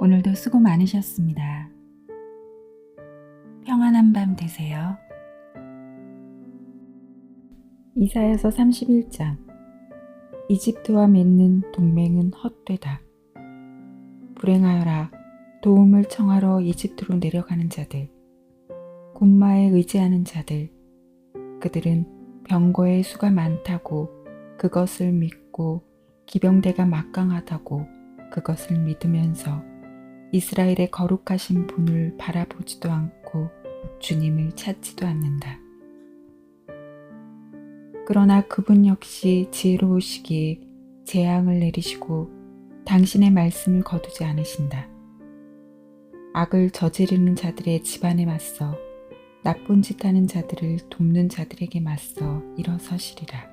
오늘도 수고 많으셨습니다. 평안한 밤 되세요. 이사야서 31장 이집트와 맺는 동맹은 헛되다. 불행하여라 도움을 청하러 이집트로 내려가는 자들 군마에 의지하는 자들 그들은 병거의 수가 많다고 그것을 믿고 기병대가 막강하다고 그것을 믿으면서 이스라엘의 거룩하신 분을 바라보지도 않고 주님을 찾지도 않는다. 그러나 그분 역시 지혜로우시기에 재앙을 내리시고 당신의 말씀을 거두지 않으신다. 악을 저지르는 자들의 집안에 맞서 나쁜 짓 하는 자들을 돕는 자들에게 맞서 일어서시리라.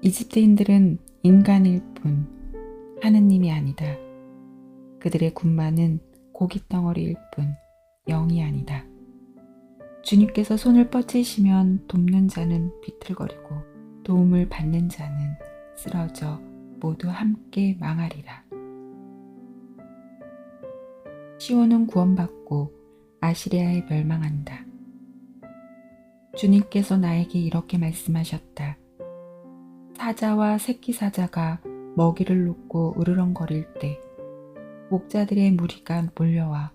이집트인들은 인간일 뿐 하느님이 아니다. 그들의 군마는 고깃덩어리일 뿐 영이 아니다. 주님께서 손을 뻗치시면 돕는 자는 비틀거리고 도움을 받는 자는 쓰러져 모두 함께 망하리라. 시온은 구원받고 아시리아에 멸망한다. 주님께서 나에게 이렇게 말씀하셨다. 사자와 새끼 사자가 먹이를 놓고 으르렁거릴 때 목자들의 무리가 몰려와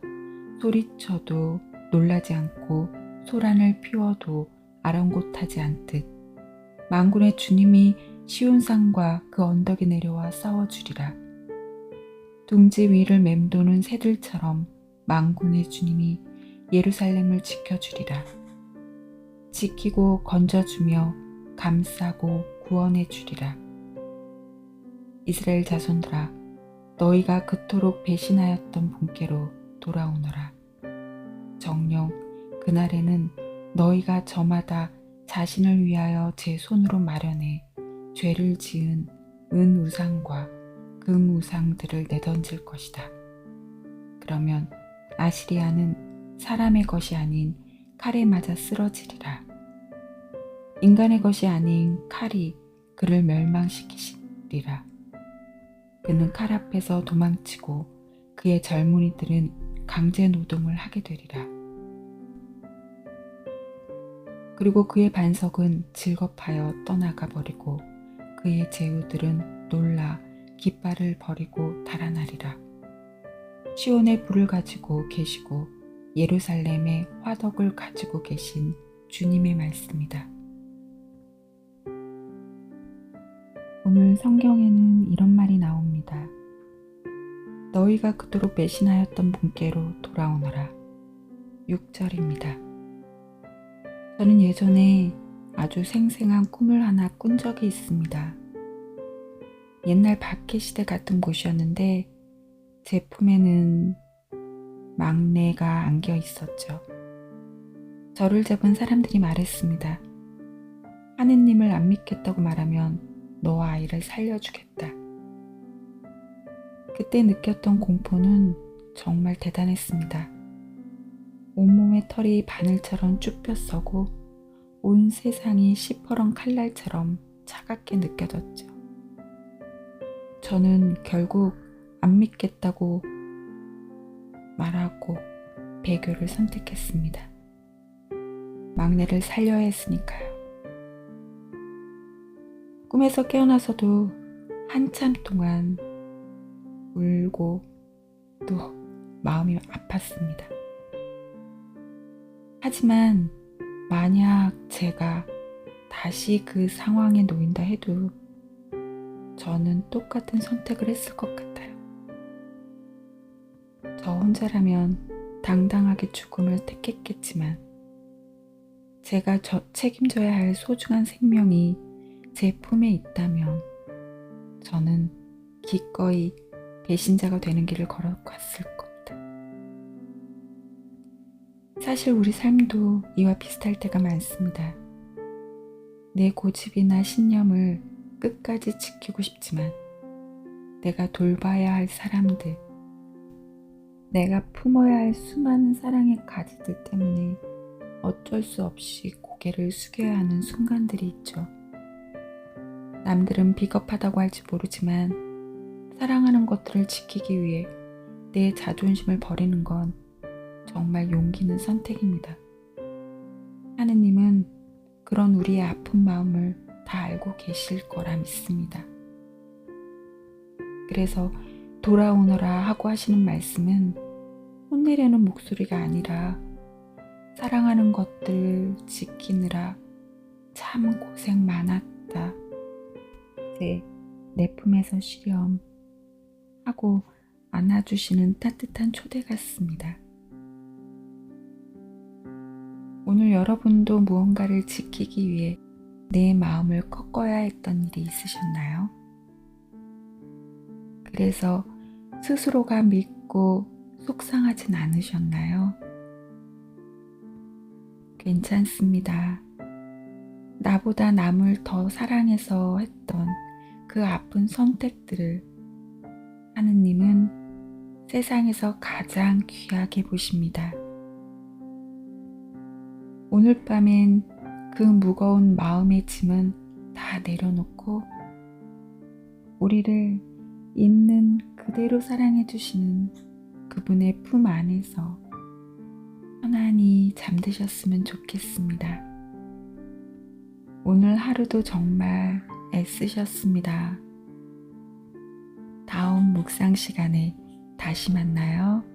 소리쳐도 놀라지 않고 소란을 피워도 아랑곳하지 않듯 망군의 주님이 시온산과 그 언덕에 내려와 싸워주리라. 둥지 위를 맴도는 새들처럼 망군의 주님이 예루살렘을 지켜주리라. 지키고 건져주며 감싸고 구원해 주리라. 이스라엘 자손들아, 너희가 그토록 배신하였던 분께로 돌아오너라. 정녕 그날에는 너희가 저마다 자신을 위하여 제 손으로 마련해 죄를 지은 은 우상과 금 우상들을 내던질 것이다. 그러면 아시리아는 사람의 것이 아닌 칼에 맞아 쓰러지리라. 인간의 것이 아닌 칼이 그를 멸망시키시리라. 그는 칼 앞에서 도망치고 그의 젊은이들은 강제 노동을 하게 되리라. 그리고 그의 반석은 즐겁하여 떠나가 버리고 그의 제후들은 놀라 깃발을 버리고 달아나리라. 시온의 불을 가지고 계시고 예루살렘의 화덕을 가지고 계신 주님의 말씀이다. 오늘 성경에는 이런 말이 나옵니다. 너희가 그토록 배신하였던 분께로 돌아오너라. 6절입니다. 저는 예전에 아주 생생한 꿈을 하나 꾼 적이 있습니다. 옛날 박해 시대 같은 곳이었는데 제 품에는 막내가 안겨 있었죠. 저를 잡은 사람들이 말했습니다. 하느님을 안 믿겠다고 말하면 너와 아이를 살려주겠다. 그때 느꼈던 공포는 정말 대단했습니다. 온몸의 털이 바늘처럼 쭉 펴서고 온 세상이 시퍼런 칼날처럼 차갑게 느껴졌죠. 저는 결국 안 믿겠다고 말하고 배교를 선택했습니다. 막내를 살려야 했으니까요. 꿈에서 깨어나서도 한참 동안 울고 또 마음이 아팠습니다. 하지만 만약 제가 다시 그 상황에 놓인다 해도 저는 똑같은 선택을 했을 것 같아요. 저 혼자라면 당당하게 죽음을 택했겠지만 제가 저 책임져야 할 소중한 생명이 제 품에 있다면 저는 기꺼이 배신자가 되는 길을 걸어갔을 겁니다. 사실 우리 삶도 이와 비슷할 때가 많습니다. 내 고집이나 신념을 끝까지 지키고 싶지만 내가 돌봐야 할 사람들, 내가 품어야 할 수많은 사랑의 가지들 때문에 어쩔 수 없이 고개를 숙여야 하는 순간들이 있죠. 남들은 비겁하다고 할지 모르지만 사랑하는 것들을 지키기 위해 내 자존심을 버리는 건 정말 용기 있는 선택입니다. 하느님은 그런 우리의 아픈 마음을 다 알고 계실 거라 믿습니다. 그래서 돌아오너라 하고 하시는 말씀은 혼내려는 목소리가 아니라 사랑하는 것들 지키느라 참 고생 많았다. 이제 내 품에서 쉬렴 하고 안아주시는 따뜻한 초대 같습니다. 오늘 여러분도 무언가를 지키기 위해 내 마음을 꺾어야 했던 일이 있으셨나요? 그래서 스스로가 믿고 속상하진 않으셨나요? 괜찮습니다. 나보다 남을 더 사랑해서 했던 그 아픈 선택들을 하느님은 세상에서 가장 귀하게 보십니다. 오늘 밤엔 그 무거운 마음의 짐은 다 내려놓고 우리를 있는 그대로 사랑해 주시는 그분의 품 안에서 편안히 잠드셨으면 좋겠습니다. 오늘 하루도 정말 애쓰셨습니다. 다음 묵상 시간에 다시 만나요.